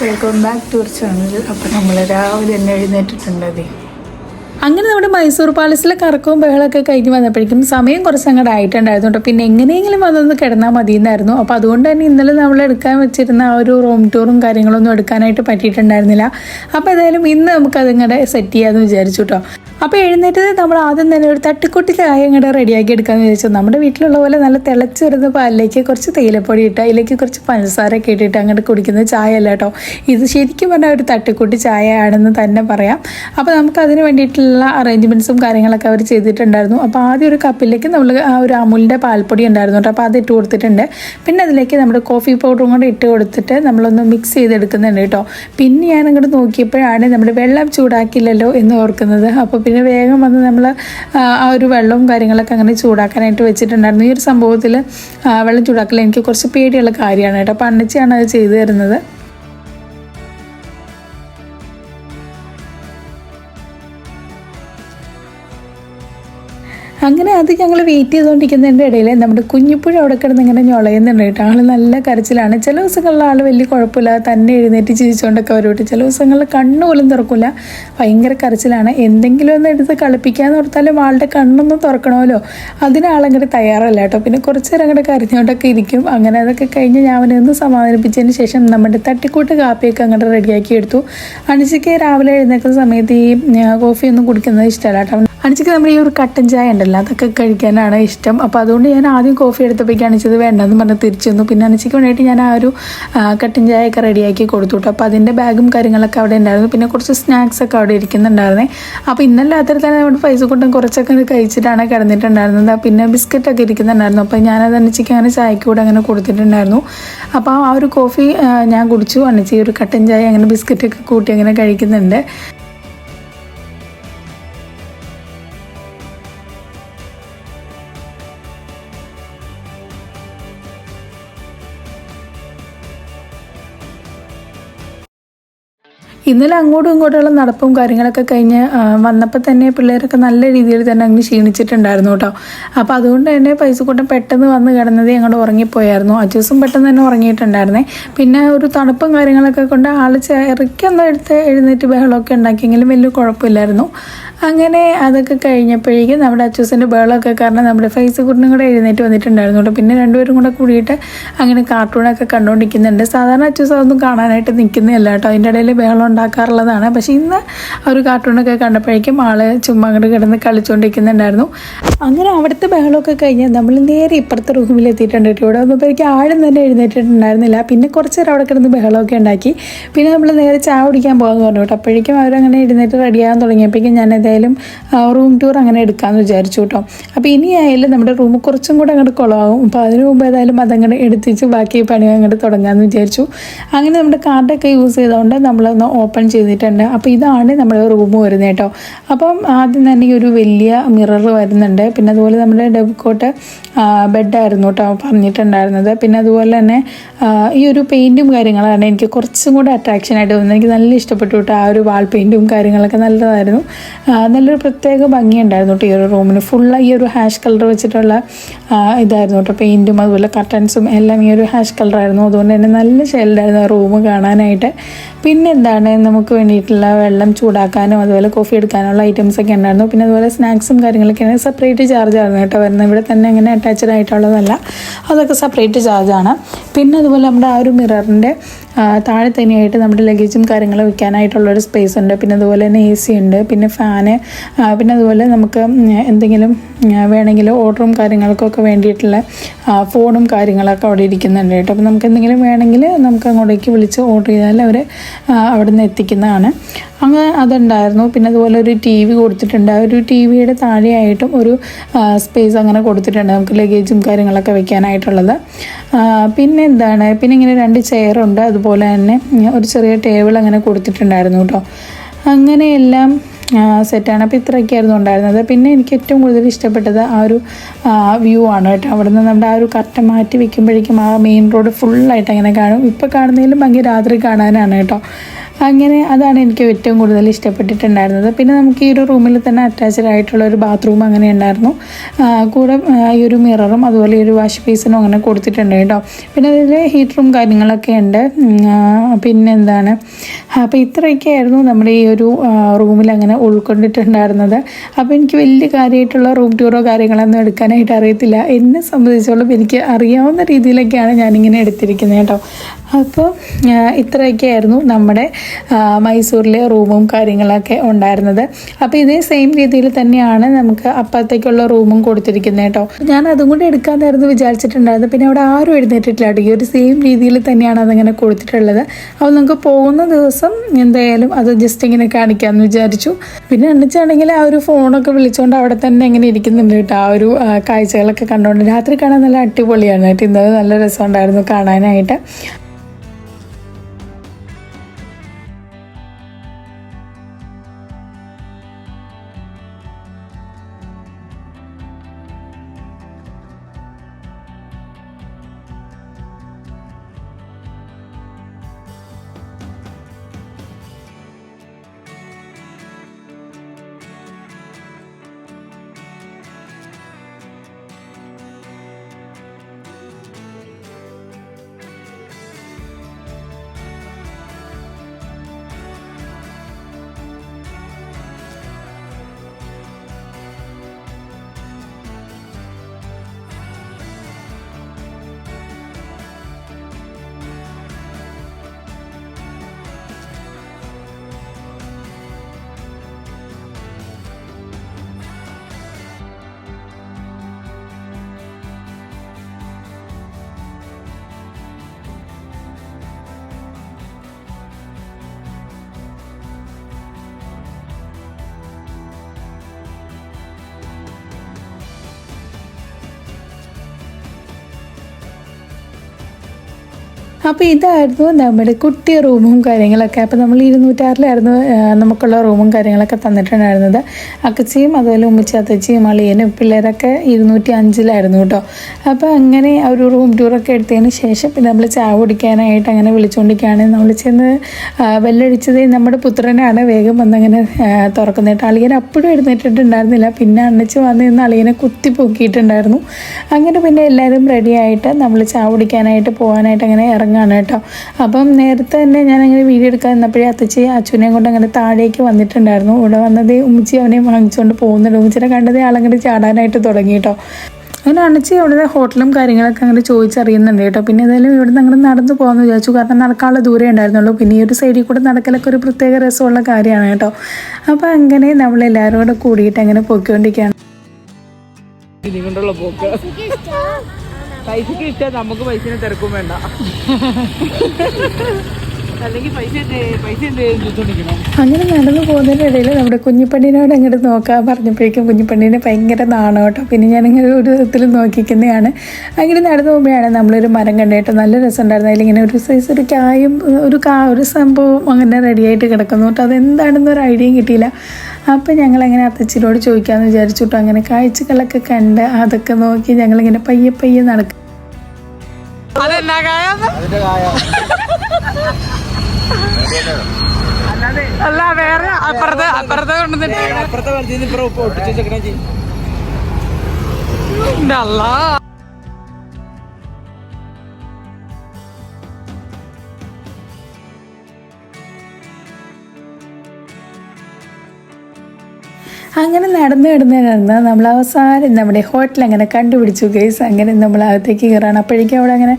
Welcome back to our channel അപ്പം നമ്മൾ രാവിലെ തന്നെ എഴുന്നേറ്റിട്ടുണ്ട് അതെ അങ്ങനെ നമ്മുടെ മൈസൂർ പാലസിലെ കറക്കവും ബഹളമൊക്കെ കഴിഞ്ഞ് വന്നപ്പോഴേക്കും സമയം കുറച്ച് അങ്ങോട്ട് ആയിട്ടുണ്ടായിരുന്നു കേട്ടോ. പിന്നെ എങ്ങനെയെങ്കിലും വന്നൊന്ന് കിടന്നാൽ മതി എന്നായിരുന്നു അപ്പോൾ അതുകൊണ്ട് തന്നെ ഇന്നലെ നമ്മൾ എടുക്കാൻ വെച്ചിരുന്ന ആ ഒരു റൂം ടൂറും കാര്യങ്ങളൊന്നും എടുക്കാനായിട്ട് പറ്റിയിട്ടുണ്ടായിരുന്നില്ല. അപ്പോൾ ഏതായാലും ഇന്ന് നമുക്ക് അതിങ്ങടെ സെറ്റ് ചെയ്യാമെന്ന് വിചാരിച്ചു കേട്ടോ. അപ്പോൾ എഴുന്നേറ്റത് നമ്മൾ ആദ്യം തന്നെ ഒരു തട്ടിക്കൊട്ടി ചായ ഇങ്ങോട്ട് റെഡിയാക്കി എടുക്കാമെന്ന് വിചാരിച്ചു. നമ്മുടെ വീട്ടിലുള്ള പോലെ നല്ല തിളച്ച് വരുന്ന പാലിലേക്ക് കുറച്ച് തേയിലപ്പൊടി ഇട്ട് അതിലേക്ക് കുറച്ച് പഞ്ചസാരൊക്കെ ഇട്ടിട്ട് അങ്ങോട്ട് കുടിക്കുന്ന ചായ അല്ല കേട്ടോ. ഇത് ശരിക്കും പറഞ്ഞാൽ ഒരു തട്ടിക്കൊട്ടി ചായ ആണെന്ന് തന്നെ പറയാം. അപ്പോൾ നമുക്ക് അതിന് വേണ്ടിയിട്ടുള്ള അറേഞ്ച്മെന്റ്സും കാര്യങ്ങളൊക്കെ അവർ ചെയ്തിട്ടുണ്ടായിരുന്നു. അപ്പോൾ ആദ്യം ഒരു കപ്പിലേക്ക് നമ്മൾ ആ ഒരു അമുലിന്റെ പാൽപ്പൊടി ഉണ്ടായിരുന്നു കേട്ടോ. അപ്പോൾ അത് ഇട്ട് കൊടുത്തിട്ടുണ്ട്. പിന്നെ അതിലേക്ക് നമ്മുടെ കോഫി പൗഡറും കൂടെ ഇട്ട് കൊടുത്തിട്ട് നമ്മളൊന്ന് മിക്സ് ചെയ്തെടുക്കുന്നുണ്ട് കേട്ടോ. പിന്നെ ഞാൻ അങ്ങോട്ട് നോക്കിയപ്പോഴാണ് നമ്മുടെ വെള്ളം ചൂടാക്കില്ലല്ലോ എന്ന് ഓർക്കുന്നത്. അപ്പോൾ പിന്നെ വേഗം വന്ന് നമ്മൾ ആ ഒരു വെള്ളവും കാര്യങ്ങളൊക്കെ അങ്ങനെ ചൂടാക്കാനായിട്ട് വെച്ചിട്ടുണ്ടായിരുന്നു. ഈ ഒരു സംഭവത്തിൽ വെള്ളം ചൂടാക്കൽ എനിക്ക് കുറച്ച് പേടിയുള്ള കാര്യമാണ് കേട്ടോ. അപ്പോൾ അണ്ണച്ചിയാണ് അത് ചെയ്തു തരുന്നത്. അങ്ങനെ അത് ഞങ്ങൾ വെയിറ്റ് ചെയ്തുകൊണ്ടിരിക്കുന്നതിന്റെ ഇടയിൽ നമ്മുടെ കുഞ്ഞിപ്പുഴ അവിടെ കിടന്ന് ഇങ്ങനെ ഞൊളയുന്നുണ്ട് കേട്ടോ. ആൾ നല്ല കരച്ചിലാണ്. ചില ദിവസങ്ങളിൽ ആൾ വലിയ കുഴപ്പമില്ല തന്നെ എഴുന്നേറ്റ് ചിരിച്ചുകൊണ്ടൊക്കെ വരും ചില ദിവസങ്ങളിൽ കണ്ണ് പോലും തുറക്കില്ല ഭയങ്കര കരച്ചിലാണ്. എന്തെങ്കിലും ഒന്ന് എടുത്ത് കളിപ്പിക്കാന്ന് ഓർത്താലും ആളുടെ കണ്ണൊന്നും തുറക്കണമല്ലോ. അതിനാളങ്ങോട്ട് തയ്യാറല്ല കേട്ടോ. പിന്നെ കുറച്ച് നേരം അങ്ങോട്ട് കരഞ്ഞുകൊണ്ടൊക്കെ ഇരിക്കും. അങ്ങനെ അതൊക്കെ കഴിഞ്ഞ് ഞാൻ അവനെ ഒന്ന് സമാധാനിപ്പിച്ചതിന് ശേഷം നമ്മുടെ തട്ടിക്കൂട്ട് കാപ്പിയൊക്കെ അങ്ങോട്ട് റെഡിയാക്കി എടുത്തു. അണിച്ചയ്ക്ക് രാവിലെ എഴുന്നേക്കുന്ന സമയത്ത് ഈ കോഫിയൊന്നും കുടിക്കുന്നത് ഇഷ്ടമല്ല കേട്ടോ. അണിച്ചയ്ക്ക് നമ്മുടെ ഈ ഒരു കട്ടൻ ചായ ഉണ്ടല്ലോ അതൊക്കെ കഴിക്കാനാണ് ഇഷ്ടം. അപ്പോൾ അതുകൊണ്ട് ഞാൻ ആദ്യം കോഫി എടുത്തപ്പോഴേക്ക് അണിച്ചത് വേണ്ടെന്ന് പറഞ്ഞ് തിരിച്ചു വന്നു. പിന്നെ അണിച്ചയ്ക്ക് വേണ്ടിയിട്ട് ഞാൻ ആ ഒരു കട്ടൻ ചായയൊക്കെ റെഡിയാക്കി കൊടുത്തു അപ്പോൾ അതിന്റെ ബാഗും കാര്യങ്ങളൊക്കെ അവിടെ ഉണ്ടായിരുന്നു. പിന്നെ കുറച്ച് സ്നാക്സ് ഒക്കെ അവിടെ ഇരിക്കുന്നുണ്ടായിരുന്നേ. അപ്പോൾ ഇന്നലെ രാത്രി തന്നെ നമ്മുടെ പൈസ കൊണ്ടും കുറച്ചൊക്കെ കഴിച്ചിട്ടാണ് കിടന്നിട്ടുണ്ടായിരുന്നത്. പിന്നെ ബിസ്ക്കറ്റൊക്കെ ഇരിക്കുന്നുണ്ടായിരുന്നു. അപ്പോൾ ഞാനത് അണിച്ചയ്ക്ക് അങ്ങനെ ചായക്ക് കൂടെ അങ്ങനെ കൊടുത്തിട്ടുണ്ടായിരുന്നു. അപ്പോൾ ആ ഒരു കോഫി ഞാൻ കുടിച്ചു. അണിച്ചി ഒരു കട്ടൻ ചായ അങ്ങനെ ബിസ്ക്കറ്റൊക്കെ കൂട്ടി അങ്ങനെ കഴിക്കുന്നുണ്ട്. ഇന്നലെ അങ്ങോട്ടും ഇങ്ങോട്ടുള്ള നടപ്പും കാര്യങ്ങളൊക്കെ കഴിഞ്ഞ് വന്നപ്പോൾ തന്നെ പിള്ളേരൊക്കെ നല്ല രീതിയിൽ തന്നെ അങ്ങ് ക്ഷീണിച്ചിട്ടുണ്ടായിരുന്നു കേട്ടോ. അപ്പോൾ അതുകൊണ്ട് തന്നെ പൈസ കൂട്ടം പെട്ടെന്ന് വന്ന് കിടന്നത് അങ്ങോട്ട് ഉറങ്ങിപ്പോയായിരുന്നു. ദിവസം പെട്ടെന്ന് തന്നെ ഉറങ്ങിയിട്ടുണ്ടായിരുന്നേ. പിന്നെ ഒരു തണുപ്പും കാര്യങ്ങളൊക്കെ കൊണ്ട് ആൾ ചെറുക്കൊന്നും എടുത്ത് എഴുന്നേറ്റ് ബഹളമൊക്കെ ഉണ്ടാക്കിയെങ്കിലും വലിയ കുഴപ്പമില്ലായിരുന്നു. അങ്ങനെ അതൊക്കെ കഴിഞ്ഞപ്പോഴേക്കും നമ്മുടെ അച്ചൂസിന്റെ ബേളൊക്കെ കാരണം നമ്മുടെ ഫേസ് കുട്ടിനും കൂടെ എഴുന്നേറ്റ് വന്നിട്ടുണ്ടായിരുന്നു. പിന്നെ രണ്ടുപേരും കൂടെ കൂടിയിട്ട് അങ്ങനെ കാർട്ടൂണൊക്കെ കണ്ടുകൊണ്ടിരിക്കുന്നുണ്ട് സാധാരണ അച്ചൂസ് അതൊന്നും കാണാനായിട്ട് നിൽക്കുന്നതല്ല കേട്ടോ. അതിന്റെ ഇടയിൽ ബേളം ഉണ്ടാക്കാറുള്ളതാണ്. പക്ഷേ ഇന്ന് ആ ഒരു കാർട്ടൂണൊക്കെ കണ്ടപ്പോഴേക്കും ആൾ ചുമ്മാ അങ്ങോട്ട് കിടന്ന് കളിച്ചുകൊണ്ടിരിക്കുന്നുണ്ടായിരുന്നു അങ്ങനെ അവിടുത്തെ ബഹളമൊക്കെ കഴിഞ്ഞ് നമ്മൾ നേരെ ഇപ്പുറത്തെ റൂമിൽ എത്തിയിട്ടുണ്ട് കേട്ടോ. ഇവിടെ വന്നപ്പോഴേക്കും ആഴം തന്നെ എഴുന്നേറ്റിട്ടുണ്ടായിരുന്നില്ല. പിന്നെ കുറച്ച് നേരം അവിടെ കിടന്ന് ബഹളമൊക്കെ ഉണ്ടാക്കി. പിന്നെ നമ്മൾ നേരെ ചായ കുടിക്കാൻ പോകാമെന്ന് പറഞ്ഞു കേട്ടോ. അപ്പോഴേക്കും അവരങ്ങനെ എഴുന്നേറ്റ് റെഡിയാകാൻ തുടങ്ങിയപ്പോഴേക്കും ഞാൻ ഏതായാലും റൂം ടൂർ അങ്ങനെ എടുക്കാമെന്ന് വിചാരിച്ചു കേട്ടോ അപ്പോൾ ഇനി ആയാലും നമ്മുടെ റൂം കുറച്ചും കൂടെ അങ്ങോട്ട് കുളമാകും അപ്പോൾ അതിന് മുമ്പ് ഏതായാലും അതങ്ങനെ എടുത്തിച്ച് ബാക്കി പണി അങ്ങോട്ട് തുടങ്ങാമെന്ന് വിചാരിച്ചു. അങ്ങനെ നമ്മുടെ കാർഡൊക്കെ യൂസ് ചെയ്തുകൊണ്ട് നമ്മളൊന്ന് ഓപ്പൺ ചെയ്തിട്ടുണ്ട്. അപ്പോൾ ഇതാണ് നമ്മുടെ റൂം വരുന്നത് കേട്ടോ അപ്പം ആദ്യം തന്നെ ഈ ഒരു വലിയ മിറർ വരുന്നുണ്ട്. പിന്നെ അതുപോലെ നമ്മുടെ ഡെബ്കോട്ട് ബെഡായിരുന്നു കേട്ടോ പറഞ്ഞിട്ടുണ്ടായിരുന്നത്. പിന്നെ അതുപോലെ തന്നെ ഈ ഒരു പെയിന്റും കാര്യങ്ങളാണ് എനിക്ക് കുറച്ചും കൂടെ അട്രാക്ഷൻ ആയിട്ട് തോന്നുന്നത് എനിക്ക് നല്ല ഇഷ്ടപ്പെട്ടു കേട്ടോ ആ ഒരു വാൾ പെയിന്റും കാര്യങ്ങളൊക്കെ നല്ലതായിരുന്നു. നല്ലൊരു പ്രത്യേക ഭംഗിയുണ്ടായിരുന്നു കേട്ടോ ഈ ഒരു റൂമിന്. ഫുള്ള് ഈ ഒരു ഹാഷ് കളർ വെച്ചിട്ടുള്ള ഇതായിരുന്നു കേട്ടോ പെയിന്റും അതുപോലെ കർട്ടൻസും എല്ലാം ഈ ഒരു ഹാഷ് കളറായിരുന്നു അതുകൊണ്ട് തന്നെ നല്ല ഷെയിൽഡായിരുന്നു ആ റൂം കാണാനായിട്ട്. പിന്നെ എന്താണ് നമുക്ക് വേണ്ടിയിട്ടുള്ള വെള്ളം ചൂടാക്കാനും അതുപോലെ കോഫി എടുക്കാനുള്ള ഐറ്റംസ് ഒക്കെ ഉണ്ടായിരുന്നു. പിന്നെ അതുപോലെ സ്നാക്സും കാര്യങ്ങളൊക്കെയാണ് സെപ്പറേറ്റ് ചാർജ് ആയിരുന്നു കേട്ടോ വരുന്നത്. ഇവിടെ തന്നെ അങ്ങനെ അറ്റാച്ച്ഡ് ആയിട്ടുള്ളതല്ല. അതൊക്കെ സെപ്പറേറ്റ് ചാർജാണ് പിന്നെ അതുപോലെ നമ്മുടെ ആ ഒരു മിററിന്റെ താഴെ തന്നെയായിട്ട് നമ്മുടെ ലഗേജും കാര്യങ്ങളും വെക്കാനായിട്ടുള്ളൊരു സ്പേസ് ഉണ്ട്. പിന്നെ അതുപോലെ തന്നെ എ സി ഉണ്ട്. പിന്നെ ഫാന് പിന്നെ അതുപോലെ നമുക്ക് എന്തെങ്കിലും വേണമെങ്കിൽ ഓർഡറും കാര്യങ്ങൾക്കൊക്കെ വേണ്ടിയിട്ടുള്ള ഫോണും കാര്യങ്ങളൊക്കെ അവിടെ ഇരിക്കുന്നുണ്ട് കേട്ടോ. അപ്പോൾ നമുക്ക് എന്തെങ്കിലും വേണമെങ്കിൽ നമുക്ക് അങ്ങോട്ടേക്ക് വിളിച്ച് ഓർഡർ ചെയ്താൽ അവർ അവിടെ നിന്ന് എത്തിക്കുന്നതാണ്. അങ്ങനെ അതുണ്ടായിരുന്നു. പിന്നെ അതുപോലെ ഒരു ടി വി കൊടുത്തിട്ടുണ്ട്. ആ ഒരു ടി വിയുടെ താഴെയായിട്ടും ഒരു സ്പേസ് അങ്ങനെ കൊടുത്തിട്ടുണ്ട് നമുക്ക് ലഗേജും കാര്യങ്ങളൊക്കെ വെക്കാനായിട്ടുള്ളത്. പിന്നെ എന്താണ്? പിന്നെ ഇങ്ങനെ രണ്ട് ചെയറുണ്ട് അതുപോലെ തന്നെ ഒരു ചെറിയ ടേബിൾ അങ്ങനെ കൊടുത്തിട്ടുണ്ടായിരുന്നു കേട്ടോ. അങ്ങനെയെല്ലാം സെറ്റാണ് അപ്പോൾ ഇത്രയൊക്കെയായിരുന്നു ഉണ്ടായിരുന്നത്. പിന്നെ എനിക്ക് ഏറ്റവും കൂടുതൽ ഇഷ്ടപ്പെട്ടത് ആ ഒരു വ്യൂ ആണ് കേട്ടോ. അവിടെ നിന്ന് നമ്മുടെ ആ ഒരു കറ്റ മാറ്റി വെക്കുമ്പോഴേക്കും ആ മെയിൻ റോഡ് ഫുള്ളായിട്ട് അങ്ങനെ കാണും. ഇപ്പോൾ കാണുന്നതിലും ഭംഗി രാത്രി കാണാനാണ് കേട്ടോ. അങ്ങനെ അതാണ് എനിക്ക് ഏറ്റവും കൂടുതൽ ഇഷ്ടപ്പെട്ടിട്ടുണ്ടായിരുന്നത്. പിന്നെ നമുക്ക് ഈ ഒരു റൂമിൽ തന്നെ അറ്റാച്ച്ഡ് ആയിട്ടുള്ള ഒരു ബാത്റൂം അങ്ങനെ ഉണ്ടായിരുന്നു. കൂടെ ഈ ഒരു മിററും അതുപോലെ ഒരു വാഷ് ബേസിനും അങ്ങനെ കൊടുത്തിട്ടുണ്ട് കേട്ടോ. പിന്നെ അതിൽ ഹീറ്ററും കാര്യങ്ങളൊക്കെ ഉണ്ട്. പിന്നെ എന്താണ്? അപ്പോൾ ഇത്രയൊക്കെ ആയിരുന്നു നമ്മുടെ ഈ ഒരു റൂമിൽ അങ്ങനെ ഉൾക്കൊണ്ടിട്ടുണ്ടായിരുന്നത്. അപ്പോൾ എനിക്ക് വലിയ കാര്യമായിട്ടുള്ള റൂം ടൂറോ കാര്യങ്ങളൊന്നും എടുക്കാനായിട്ട് അറിയത്തില്ല. എന്നെ സംബന്ധിച്ചോളം എനിക്ക് അറിയാവുന്ന രീതിയിലൊക്കെയാണ് ഞാനിങ്ങനെ എടുത്തിരിക്കുന്നത് കേട്ടോ. അപ്പോൾ ഇത്രയൊക്കെ ആയിരുന്നു നമ്മുടെ മൈസൂരിലെ റൂമും കാര്യങ്ങളൊക്കെ ഉണ്ടായിരുന്നത്. അപ്പോൾ ഇതേ സെയിം രീതിയിൽ തന്നെയാണ് നമുക്ക് അപ്പുറത്തേക്കുള്ള റൂമും കൊടുത്തിരിക്കുന്നത് കേട്ടോ. ഞാൻ അതും കൂടെ എടുക്കാമെന്നായിരുന്നു വിചാരിച്ചിട്ടുണ്ടായിരുന്നത്. പിന്നെ അവിടെ ആരും എഴുന്നേറ്റിട്ടില്ല കേട്ടോ. ഈ ഒരു സെയിം രീതിയിൽ തന്നെയാണ് അതങ്ങനെ കൊടുത്തിട്ടുള്ളത്. അപ്പോൾ നമുക്ക് പോകുന്ന ദിവസം എന്തായാലും അത് ജസ്റ്റ് ഇങ്ങനെ കാണിക്കാമെന്ന് വിചാരിച്ചു. പിന്നെ എണ്ണിച്ചാണെങ്കിൽ ആ ഒരു ഫോണൊക്കെ വിളിച്ചുകൊണ്ട് അവിടെ തന്നെ എങ്ങനെ ഇരിക്കുന്നുണ്ട് കേട്ടോ. ആ ഒരു കാഴ്ചകളൊക്കെ കണ്ടുകൊണ്ട് രാത്രി കാണാൻ നല്ല അടിപൊളിയാണ് കേട്ടോ. ഇന്നത് നല്ല രസമുണ്ടായിരുന്നു കാണാനായിട്ട്. അപ്പോൾ ഇതായിരുന്നു നമ്മുടെ കുട്ടി റൂമും കാര്യങ്ങളൊക്കെ. അപ്പോൾ നമ്മൾ ഇരുന്നൂറ്റാറിലായിരുന്നു നമുക്കുള്ള റൂമും കാര്യങ്ങളൊക്കെ തന്നിട്ടുണ്ടായിരുന്നത്. അക്കച്ചിയും അതുപോലെ ഉമ്മച്ചി അത്തച്ചിയും അളിയനും പിള്ളേരൊക്കെ ഇരുന്നൂറ്റി അഞ്ചിലായിരുന്നു കേട്ടോ. അപ്പോൾ അങ്ങനെ ഒരു റൂം ടൂറൊക്കെ എടുത്തതിന് ശേഷം പിന്നെ നമ്മൾ ചായ കുടിക്കാനായിട്ട് അങ്ങനെ വിളിച്ചുകൊണ്ടിരിക്കുകയാണ് നമ്മൾ ചെന്ന് വെല്ലടിച്ചത് നമ്മുടെ പുത്രനാണ്. വേഗം വന്നങ്ങനെ ആ, തുറക്കുന്നേട്ട് അളിയൻ അപ്പോഴും എഴുന്നേറ്റിട്ടുണ്ടായിരുന്നില്ല. പിന്നെ അണ്ണച്ച് വന്ന് നിന്ന് അളിയനെ കുത്തി പൊക്കിയിട്ടുണ്ടായിരുന്നു. അങ്ങനെ പിന്നെ എല്ലാവരും റെഡിയായിട്ട് നമ്മൾ ചായ കുടിക്കാനായിട്ട് പോകാനായിട്ട് അങ്ങനെ ഇറങ്ങുകയാണ് കേട്ടോ. അപ്പം നേരത്തെ തന്നെ ഞാനങ്ങനെ അങ്ങനെ വീഡിയോ എടുക്കാൻ നിന്നപ്പോഴേ അത്തച്ചി അച്ഛനെയും കൊണ്ട് അങ്ങനെ താഴേക്ക് വന്നിട്ടുണ്ടായിരുന്നു. ഇവിടെ വന്നത് ഉമ്മച്ചി അവനെ വാങ്ങിച്ചുകൊണ്ട് പോകുന്നുണ്ട്. ഉമ്മച്ചിനെ കണ്ടത് ആളങ്ങോട്ട് ചാടാനായിട്ട് തുടങ്ങി കേട്ടോ. അങ്ങനെ അണച്ചി അവിടെ ഹോട്ടലും കാര്യങ്ങളൊക്കെ അങ്ങനെ ചോദിച്ചറിയുന്നുണ്ട് കേട്ടോ. പിന്നെ ഏതായാലും ഇവിടെ നിന്ന് അങ്ങനെ നടന്നു പോകാമെന്ന് വിചാരിച്ചു. കാരണം നടക്കാനുള്ള ദൂരേ ഉണ്ടായിരുന്നുള്ളൂ. പിന്നെ ഈ ഒരു സൈഡിൽ കൂടെ നടക്കലൊക്കെ ഒരു പ്രത്യേക രസമുള്ള കാര്യമാണ് കേട്ടോ. അപ്പോൾ അങ്ങനെ നമ്മളെല്ലാവരും കൂടെ കൂടിയിട്ട് അങ്ങനെ പൊയ്ക്കൊണ്ടിരിക്കുകയാണ്. പൈസക്ക് കിട്ടിയാൽ നമുക്ക് പൈസനെ തിരക്കും വേണ്ട. അങ്ങനെ നടന്നു പോകുന്നതിന്റെ ഇടയിൽ നമ്മുടെ കുഞ്ഞിപ്പണ്ണിനോട് അങ്ങോട്ട് നോക്കാൻ പറഞ്ഞപ്പോഴേക്കും കുഞ്ഞിപ്പണ്ണിന് ഭയങ്കര നാണം കേട്ടോ പിന്നെ ഞാനിങ്ങനെ ഒരു വിധത്തിൽ നോക്കിക്കുന്നതാണ്. അങ്ങനെ നടന്നു പോകുമ്പോഴാണ് നമ്മളൊരു മരം കണ്ടേട്ടോ നല്ല രസമുണ്ടായിരുന്നു. അതിലിങ്ങനെ ഒരു സൈസ് ഒരു കായും ഒരു കാ ഒരു സംഭവം അങ്ങനെ റെഡിയായിട്ട് കിടക്കുന്നു കേട്ടോ അതെന്താണെന്ന് ഒരു ഐഡിയയും കിട്ടിയില്ല. അപ്പം ഞങ്ങളങ്ങനെ അത്തച്ചിനോട് ചോദിക്കാമെന്ന് വിചാരിച്ചു കേട്ടോ അങ്ങനെ കാഴ്ചകളൊക്കെ കണ്ട് അതൊക്കെ നോക്കി ഞങ്ങളിങ്ങനെ പയ്യെ പയ്യെ നടക്കും അതെന്നാ കായാന്ന് അല്ല വേറെ അപ്പുറത്തെ അപ്പുറത്തെ കൊണ്ടുവന്നിട്ട് അപ്പുറത്തെ വലത്തിൽ ഇപ്പുറം ഉപ്പ് ഒട്ടിച്ച് അല്ലാ അങ്ങനെ നടന്ന് നടന്ന് നടന്ന് നമ്മൾ അവസാനം നമ്മുടെ ഹോട്ടൽ അങ്ങനെ കണ്ടുപിടിച്ചു. ഗൈസ് അങ്ങനെ നമ്മൾ അകത്തേക്ക് കയറാണ്. അപ്പോഴേക്കും അവിടെ അങ്ങനെ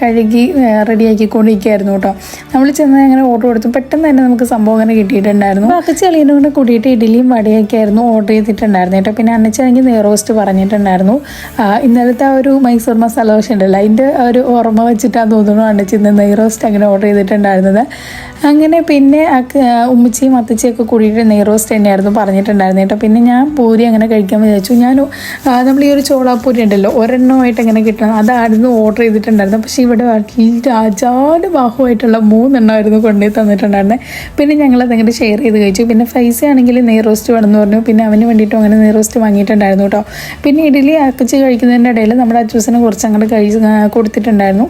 കഴുകി റെഡിയാക്കി കൊണ്ടിരിക്കുകയായിരുന്നു കേട്ടോ. നമ്മൾ ചെന്ന് അങ്ങനെ ഓർഡർ കൊടുത്തു. പെട്ടെന്ന് തന്നെ നമുക്ക് സംഭവം അങ്ങനെ കിട്ടിയിട്ടുണ്ടായിരുന്നു. അക്കച്ചി അളിയനും കൂടെ ഇഡ്ഡലിയും വടയൊക്കെ ആയിരുന്നു ഓർഡർ ചെയ്തിട്ടുണ്ടായിരുന്നു കേട്ടോ. പിന്നെ അന്നച്ചാണെങ്കിൽ നെയ്റോസ്റ്റ് പറഞ്ഞിട്ടുണ്ടായിരുന്നു. ഇന്നലത്തെ ആ ഒരു മൈസൂർ മസാല ദോശ ഉണ്ടല്ലോ അതിന്റെ ഒരു ഓർമ്മ വെച്ചിട്ടാണ് തോന്നുന്നു അന്നച്ചി ഇന്ന് നെയ്റോസ്റ്റ് അങ്ങനെ ഓർഡർ ചെയ്തിട്ടുണ്ടായിരുന്നത്. അങ്ങനെ പിന്നെ ഉമ്മച്ചിയും അത്തച്ചിയൊക്കെ കൂടിയിട്ട് നെയ്റോസ്റ്റ് തന്നെയായിരുന്നു പറഞ്ഞിട്ടുണ്ടായിരുന്നത് തന്നിട്ടുണ്ടായിരുന്നു കേട്ടോ. പിന്നെ ഞാൻ പൂരി അങ്ങനെ കഴിക്കാൻ വിചാരിച്ചു. ഞാൻ നമ്മൾ ഈ ഒരു ചോളാപ്പൂരി ഉണ്ടല്ലോ ഒരെണ്ണമായിട്ട് എങ്ങനെ കിട്ടണം. അതായിരുന്നു ഓർഡർ ചെയ്തിട്ടുണ്ടായിരുന്നു. പക്ഷേ ഇവിടെ രാജാട് ബാഹുവായിട്ടുള്ള മൂന്നെണ്ണമായിരുന്നു കൊണ്ടുപോയി തന്നിട്ടുണ്ടായിരുന്നത് പിന്നെ ഞങ്ങൾ അങ്ങനെ ഷെയർ ചെയ്ത് കഴിച്ചു. പിന്നെ ഫൈസ ആണെങ്കിൽ നെയ് റോസ്റ്റ് വേണമെന്ന് പറഞ്ഞു. പിന്നെ അവന് വേണ്ടിയിട്ടും അങ്ങനെ നെയ് റോസ്റ്റ് വാങ്ങിയിട്ടുണ്ടായിരുന്നു കേട്ടോ. പിന്നെ ഇഡ്ഡലി അക്കച്ച് കഴിക്കുന്നതിന്റെ ഇടയിൽ നമ്മുടെ അച്ചൂസിനെ കുറച്ച് അങ്ങനെ കഴിച്ച് കൊടുത്തിട്ടുണ്ടായിരുന്നു.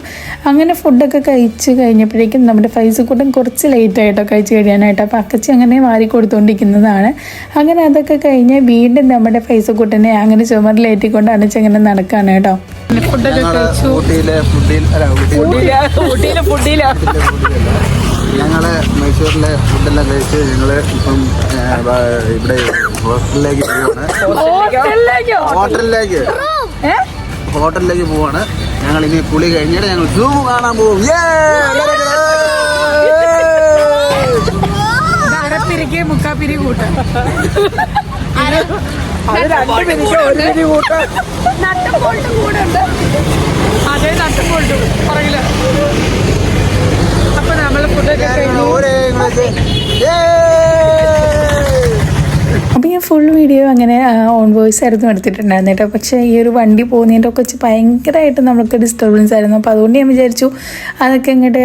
അങ്ങനെ ഫുഡൊക്കെ കഴിച്ച് കഴിഞ്ഞപ്പോഴേക്കും നമ്മുടെ ഫൈസ് കൂട്ടം കുറച്ച് ലേറ്റ് ആയിട്ടോ കഴിച്ച് കഴിയാനായിട്ട്. അപ്പോൾ അക്കച്ചി അങ്ങനെ വാരി കൊടുത്തുകൊണ്ടിരിക്കുന്നതാണ് അങ്ങനെ അതൊക്കെ കഴിഞ്ഞ് വീണ്ടും നമ്മുടെ ഫൈസ് കൂട്ടനെ അങ്ങനെ ചുമരിലേറ്റിക്കൊണ്ട് അണച്ചങ്ങനെ നടക്കാണ് കേട്ടോ. ഞങ്ങൾ മൈസൂരിലെ ഫുഡെല്ലാം കഴിച്ച് ഞങ്ങൾ ഇപ്പം ഇവിടെ ഹോസ്റ്റലിലേക്ക് പോവാണ്. ഹോട്ടലിലേക്ക്? ഹോട്ടലിലേക്ക്. പോവാണ്. ഞങ്ങൾ ഇനി കുളി കഴിഞ്ഞിട്ട് ഞങ്ങൾ സൂം കാണാൻ പോകും. അരപ്പിരിക്ക് മുക്കാ പിരി അത് രണ്ട് മിനിറ്റ് ഒരു മിനിറ്റ് കൂട്ട്. അതേ നട്ടും അപ്പൊ നമ്മൾ ഫുഡൊക്കെ കഴിഞ്ഞു ഫുൾ വീഡിയോ അങ്ങനെ ഓൺ വോയിസ് ആയിരുന്നു എടുത്തിട്ടുണ്ടായിരുന്നു കേട്ടോ. പക്ഷേ ഈ ഒരു വണ്ടി പോകുന്നതിന്റെ ഒക്കെ വെച്ച് ഭയങ്കരമായിട്ട് നമുക്ക് ഡിസ്റ്റർബൻസ് ആയിരുന്നു. അപ്പോൾ അതുകൊണ്ട് ഞാൻ വിചാരിച്ചു അതൊക്കെ ഇങ്ങോട്ട്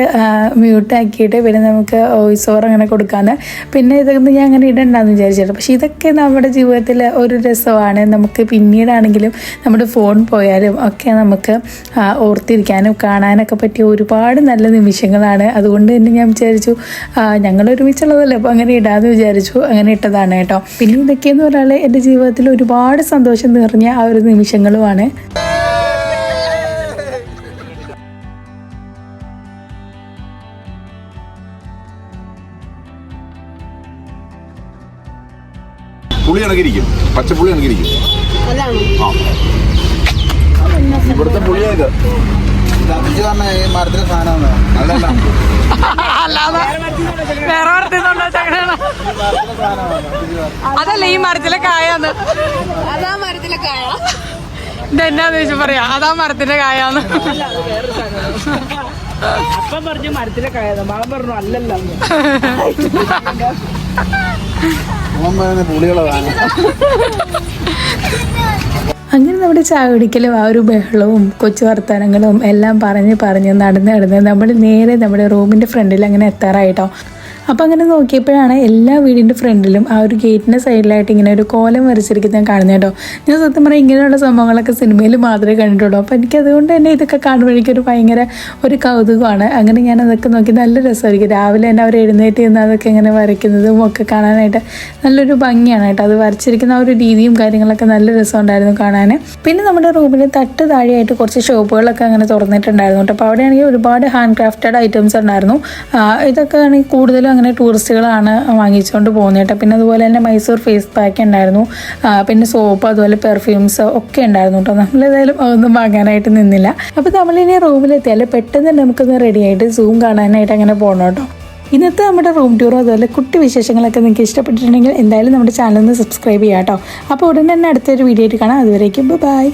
മ്യൂട്ടാക്കിയിട്ട് പിന്നെ നമുക്ക് വോയിസ് ഓവർ അങ്ങനെ കൊടുക്കാമെന്ന് പിന്നെ ഇതൊന്നും ഞാൻ അങ്ങനെ ഇടണ്ടെന്ന് വിചാരിച്ചിട്ട്. പക്ഷേ ഇതൊക്കെ നമ്മുടെ ജീവിതത്തിൽ ഒരു രസമാണ്. നമുക്ക് പിന്നീടാണെങ്കിലും നമ്മുടെ ഫോൺ പോയാലും ഒക്കെ നമുക്ക് ഓർത്തിരിക്കാനും കാണാനൊക്കെ പറ്റിയ ഒരുപാട് നല്ല നിമിഷങ്ങളാണ്. അതുകൊണ്ട് തന്നെ ഞാൻ വിചാരിച്ചു ഞങ്ങൾ ഒരുമിച്ചുള്ളതല്ലേ അപ്പോൾ അങ്ങനെ ഇടാമെന്ന് വിചാരിച്ചു അങ്ങനെ ഇട്ടതാണ് കേട്ടോ. പിന്നെ ഇതൊക്കെയെന്ന് പറഞ്ഞാൽ എന്റെ ജീവിതത്തിൽ ഒരുപാട് സന്തോഷം നിറഞ്ഞ ആ ഒരു നിമിഷങ്ങളുമാണ്. പുളി ഇണക്കിരിക്കും പച്ചപ്പുളി ഇണക്കിരിക്കും ആ. ഇവിടുത്തെ പുളിയാ തന്നെ ഈ മരത്തിലെ സാധനമാണ്. അതല്ല അല്ലാതെ വേറെ ചങ്ങനാണ് അതല്ല ഈ മരത്തിലെ കായാന്ന്. അതാ മരത്തിലെ കായ. ഇതെന്നാന്ന് ചോദിച്ചു പറയാ അതാ മരത്തിന്റെ കായാന്ന്. അപ്പം പറഞ്ഞു മരത്തിലെ കായാന്ന് മാമൻ പറഞ്ഞു അല്ലല്ല. സാധനം അങ്ങനെ നമ്മുടെ ചായ കുടിക്കലും ആ ഒരു ബഹളവും കൊച്ചു വർത്തമാനങ്ങളും എല്ലാം പറഞ്ഞ് പറഞ്ഞ് നടന്ന് നടന്ന് നമ്മൾ നേരെ നമ്മുടെ റൂമിന്റെ ഫ്രണ്ടിൽ അങ്ങനെ എത്താറായിട്ടോ. അപ്പോൾ അങ്ങനെ നോക്കിയപ്പോഴാണ് എല്ലാ വീടിന്റെ ഫ്രണ്ടിലും ആ ഒരു ഗേറ്റിന്റെ സൈഡിലായിട്ട് ഇങ്ങനെ ഒരു കോലം വരച്ചിരിക്കുന്നത് കാണുന്നത് കേട്ടോ. ഞാൻ സത്യം പറഞ്ഞാൽ ഇങ്ങനെയുള്ള സംഭവങ്ങളൊക്കെ സിനിമയിൽ മാത്രമേ കണ്ടിട്ടുള്ളൂ. അപ്പോൾ എനിക്ക് അതുകൊണ്ട് തന്നെ ഇതൊക്കെ കാണുമ്പോഴേക്കും ഒരു ഭയങ്കര ഒരു കൗതുകമാണ്. അങ്ങനെ ഞാൻ അതൊക്കെ നോക്കി നല്ല രസമായിരിക്കും. രാവിലെ തന്നെ അവർ എഴുന്നേറ്റ് നിന്ന് അതൊക്കെ ഇങ്ങനെ വരയ്ക്കുന്നതും ഒക്കെ കാണാനായിട്ട് നല്ലൊരു ഭംഗിയാണ് കേട്ടോ. അത് വരച്ചിരിക്കുന്ന ആ ഒരു രീതിയും കാര്യങ്ങളൊക്കെ നല്ല രസമുണ്ടായിരുന്നു കാണാൻ പിന്നെ നമ്മുടെ റൂമിൽ തട്ട് താഴെയായിട്ട് കുറച്ച് ഷോപ്പുകളൊക്കെ അങ്ങനെ തുറന്നിട്ടുണ്ടായിരുന്നു കേട്ടോ. അപ്പോൾ അവിടെയാണെങ്കിൽ ഒരുപാട് ഹാൻഡ് ക്രാഫ്റ്റഡ് ഐറ്റംസ് ഉണ്ടായിരുന്നു. ഇതൊക്കെ ആണെങ്കിൽ കൂടുതലും അങ്ങനെ ടൂറിസ്റ്റുകളാണ് വാങ്ങിച്ചുകൊണ്ട് പോകുന്നത് കേട്ടോ. പിന്നെ അതുപോലെ തന്നെ മൈസൂർ ഫേസ് പാക്ക് ഉണ്ടായിരുന്നു. പിന്നെ സോപ്പ് അതുപോലെ പെർഫ്യൂംസ് ഒക്കെ ഉണ്ടായിരുന്നു കേട്ടോ. നമ്മളേതായാലും ഒന്നും വാങ്ങാനായിട്ട് നിന്നില്ല. അപ്പോൾ നമ്മളിനി റൂമിലെത്തിയാൽ പെട്ടെന്ന് നമുക്കൊന്ന് റെഡിയായിട്ട് സൂം കാണാനായിട്ട് അങ്ങനെ പോകണം കേട്ടോ. ഇന്നത്തെ നമ്മുടെ റൂം ടൂറും അതുപോലെ കുട്ടി വിശേഷങ്ങളൊക്കെ നിങ്ങൾക്ക് ഇഷ്ടപ്പെട്ടിട്ടുണ്ടെങ്കിൽ എന്തായാലും നമ്മുടെ ചാനൽ ഒന്ന് സബ്സ്ക്രൈബ് ചെയ്യാം കേട്ടോ. അപ്പോൾ ഉടൻ തന്നെ അടുത്തൊരു വീഡിയോ ആയിട്ട് കാണാം. അതുവരേക്കും ബൈ